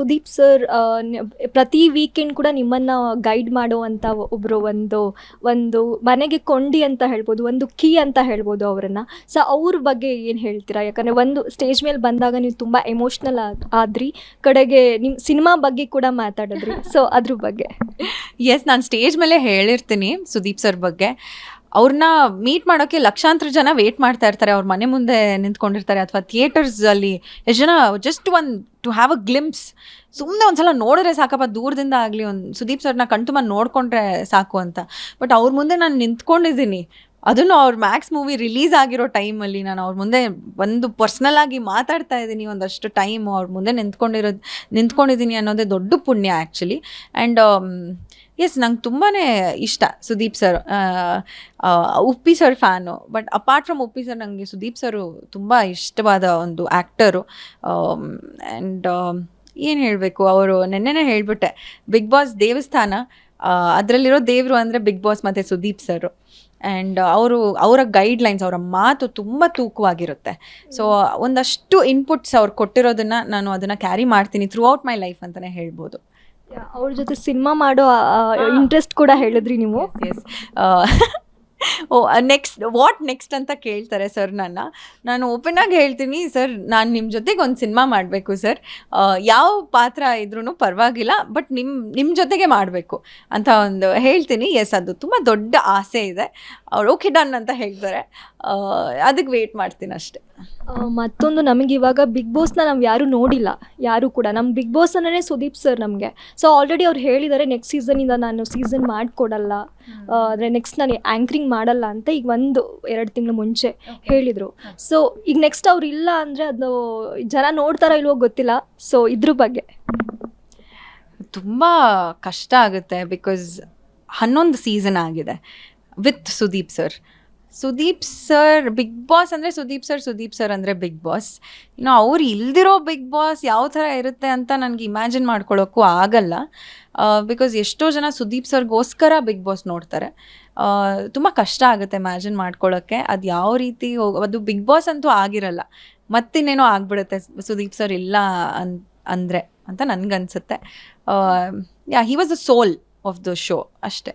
Sudeep sir ಪ್ರತಿ weekend ಕೂಡ ನಿಮ್ಮನ್ನು ಗೈಡ್ ಮಾಡುವಂಥ ಒಬ್ಬರು ಒಂದು ಒಂದು ಮನೆಗೆ ಕೊಂಡಿ ಅಂತ ಹೇಳ್ಬೋದು, ಒಂದು ಕೀ ಅಂತ ಹೇಳ್ಬೋದು ಅವರನ್ನು. ಸೊ ಅವ್ರ ಬಗ್ಗೆ ಏನು ಹೇಳ್ತೀರಾ? ಯಾಕಂದರೆ ಒಂದು ಸ್ಟೇಜ್ ಮೇಲೆ ಬಂದಾಗ ನೀವು ತುಂಬ ಎಮೋಷ್ನಲ್ ಆದ್ರಿ. ಕಡೆಗೆ ನಿಮ್ಮ ಸಿನಿಮಾ ಬಗ್ಗೆ ಕೂಡ ಮಾತಾಡಿದ್ರಿ. ಸೊ ಅದ್ರ ಬಗ್ಗೆ. ಎಸ್ ನಾನು ಸ್ಟೇಜ್ ಮೇಲೆ ಹೇಳಿರ್ತೀನಿ ಸುದೀಪ್ ಸರ್ ಬಗ್ಗೆ. ಅವ್ರನ್ನ ಮೀಟ್ ಮಾಡೋಕ್ಕೆ ಲಕ್ಷಾಂತರ ಜನ ವೇಟ್ ಮಾಡ್ತಾ ಇರ್ತಾರೆ. ಅವ್ರ ಮನೆ ಮುಂದೆ ನಿಂತ್ಕೊಂಡಿರ್ತಾರೆ ಅಥವಾ ಥಿಯೇಟರ್ಸಲ್ಲಿ ಎಷ್ಟು ಜನ just want to have a glimpse ಸುಮ್ಮನೆ ಒಂದ್ಸಲ ನೋಡಿದ್ರೆ ಸಾಕಪ್ಪ, ದೂರದಿಂದ ಆಗಲಿ ಒಂದು ಸುದೀಪ್ ಸರ್ನ ಕಣ್ತುಂಬ ನೋಡಿಕೊಂಡ್ರೆ ಸಾಕು ಅಂತ. ಬಟ್ ಅವ್ರ ಮುಂದೆ ನಾನು ನಿಂತ್ಕೊಂಡಿದ್ದೀನಿ. ಅದನ್ನು ಅವ್ರ ಮ್ಯಾಕ್ಸ್ ಮೂವಿ ರಿಲೀಸ್ ಆಗಿರೋ ಟೈಮಲ್ಲಿ ನಾನು ಅವ್ರ ಮುಂದೆ ಒಂದು ಪರ್ಸ್ನಲ್ ಆಗಿ ಮಾತಾಡ್ತಾ ಇದ್ದೀನಿ, ಒಂದಷ್ಟು ಟೈಮ್ ಅವ್ರ ಮುಂದೆ ನಿಂತ್ಕೊಂಡಿರೋದು, ನಿಂತ್ಕೊಂಡಿದ್ದೀನಿ ಅನ್ನೋದೇ ದೊಡ್ಡ ಪುಣ್ಯ ಆ್ಯಕ್ಚುಲಿ ಆ್ಯಂಡ್ ಎಸ್ ನಂಗೆ ತುಂಬಾ ಇಷ್ಟ Sudeep sir Uppi sir fan but apart from Uppi sir ನನಗೆ ಸುದೀಪ್ ಸರು ತುಂಬ ಇಷ್ಟವಾದ ಒಂದು ಆ್ಯಕ್ಟರು ಆ್ಯಂಡ್ ಏನು ಹೇಳಬೇಕು, ಅವರು ನೆನ್ನೆನೇ ಹೇಳಿಬಿಟ್ಟೆ ಬಿಗ್ ಬಾಸ್ ದೇವಸ್ಥಾನ. ಅದರಲ್ಲಿರೋ ದೇವರು ಅಂದರೆ ಬಿಗ್ ಬಾಸ್ ಮತ್ತು ಸುದೀಪ್ ಸರು ಆ್ಯಂಡ್ ಅವರು ಅವರ ಗೈಡ್ಲೈನ್ಸ್ ಅವರ ಮಾತು ತುಂಬ ತೂಕವಾಗಿರುತ್ತೆ. ಸೊ ಒಂದಷ್ಟು ಇನ್ಪುಟ್ಸ್ ಅವ್ರು ಕೊಟ್ಟಿರೋದನ್ನು ನಾನು ಅದನ್ನು ಕ್ಯಾರಿ ಮಾಡ್ತೀನಿ ಥ್ರೂ ಔಟ್ ಮೈ ಲೈಫ್ ಅಂತಲೇ ಹೇಳ್ಬೋದು ಅವ್ರ ಜೊತೆ ಸಿನಿಮಾ ಮಾಡೋ ಇಂಟ್ರೆಸ್ಟ್ ಕೂಡ ಹೇಳಿದ್ರಿ ನೀವು. S O next what next ಅಂತ ಕೇಳ್ತಾರೆ ಸರ್ ನನ್ನ. ನಾನು ಓಪನ್ ಆಗಿ ಹೇಳ್ತೀನಿ ಸರ್ ನಾನು ನಿಮ್ಮ ಜೊತೆಗೆ ಒಂದು ಸಿನಿಮಾ ಮಾಡಬೇಕು ಸರ್ ಯಾವ ಪಾತ್ರ ಇದ್ರೂ ಪರವಾಗಿಲ್ಲ ಬಟ್ ನಿಮ್ಮ ನಿಮ್ಮ ಜೊತೆಗೆ ಮಾಡಬೇಕು ಅಂತ ಒಂದು ಹೇಳ್ತೀನಿ. ಎಸ್ ಅದು ತುಂಬ ದೊಡ್ಡ ಆಸೆ ಇದೆ. ಅವ್ರು ಓಕೆ ಡನ್ ಅಂತ ಹೇಳ್ತಾರೆ. ಅದಕ್ಕೆ ವೆಯ್ಟ್ ಮಾಡ್ತೀನಿ ಅಷ್ಟೇ. ಮತ್ತೊಂದು ನಮಗೆ ಇವಾಗ ಬಿಗ್ ಬಾಸ್ನ ನಾವು ಯಾರೂ ನೋಡಿಲ್ಲ, ಯಾರು ಕೂಡ. ನಮ್ಮ ಬಿಗ್ ಬಾಸ್ ಅನ್ನೇ ಸುದೀಪ್ ಸರ್ ನಮಗೆ. ಸೊ ಆಲ್ರೆಡಿ ಅವ್ರು ಹೇಳಿದ್ದಾರೆ ನೆಕ್ಸ್ಟ್ ಸೀಸನಿಂದ ನಾನು ಸೀಸನ್ ಮಾಡಿಕೊಡಲ್ಲ. ಅಂದರೆ ನೆಕ್ಸ್ಟ್ ನಾನು ಆ್ಯಂಕ್ರಿಂಗ್ ಮಾಡಲ್ಲ ಅಂತ ಈಗ ಒಂದು ಎರಡು ತಿಂಗಳು ಮುಂಚೆ ಹೇಳಿದರು. ಸೊ ಈಗ ನೆಕ್ಸ್ಟ್ ಅವ್ರು ಇಲ್ಲ ಅಂದರೆ ಅದು ಜನ ನೋಡ್ತಾರೋ ಇಲ್ವೋ ಗೊತ್ತಿಲ್ಲ. ಸೊ ಇದ್ರ ಬಗ್ಗೆ. ತುಂಬ ಕಷ್ಟ ಆಗುತ್ತೆ ಬಿಕಾಸ್ ಹನ್ನೊಂದು ಸೀಸನ್ ಆಗಿದೆ with Sudeep sir Sudeep sir, Bigg Boss ಅಂದರೆ ಸುದೀಪ್ ಸರ್ ಸುದೀಪ್ ಸರ್ ಅಂದರೆ ಬಿಗ್ ಬಾಸ್. ಇನ್ನು ಅವ್ರು ಇಲ್ದಿರೋ ಬಿಗ್ ಬಾಸ್ ಯಾವ ಥರ ಇರುತ್ತೆ ಅಂತ ನನಗೆ ಇಮ್ಯಾಜಿನ್ ಮಾಡ್ಕೊಳ್ಳೋಕ್ಕೂ ಆಗಲ್ಲ. ಬಿಕಾಸ್ ಎಷ್ಟೋ ಜನ ಸುದೀಪ್ ಸರ್ಗೋಸ್ಕರ ಬಿಗ್ ಬಾಸ್ ನೋಡ್ತಾರೆ. ತುಂಬ ಕಷ್ಟ ಆಗುತ್ತೆ ಇಮ್ಯಾಜಿನ್ ಮಾಡ್ಕೊಳ್ಳೋಕ್ಕೆ ಅದು ಯಾವ ರೀತಿ ಅದು ಬಿಗ್ ಬಾಸ್ ಅಂತೂ ಆಗಿರಲ್ಲ. ಮತ್ತಿನ್ನೇನೋ ಆಗ್ಬಿಡುತ್ತೆ ಸುದೀಪ್ ಸರ್ ಇಲ್ಲ ಅನ್, ಅಂದರೆ ಅಂತ ನನಗನ್ಸುತ್ತೆ. Yeah he was the soul of the show ಅಷ್ಟೇ.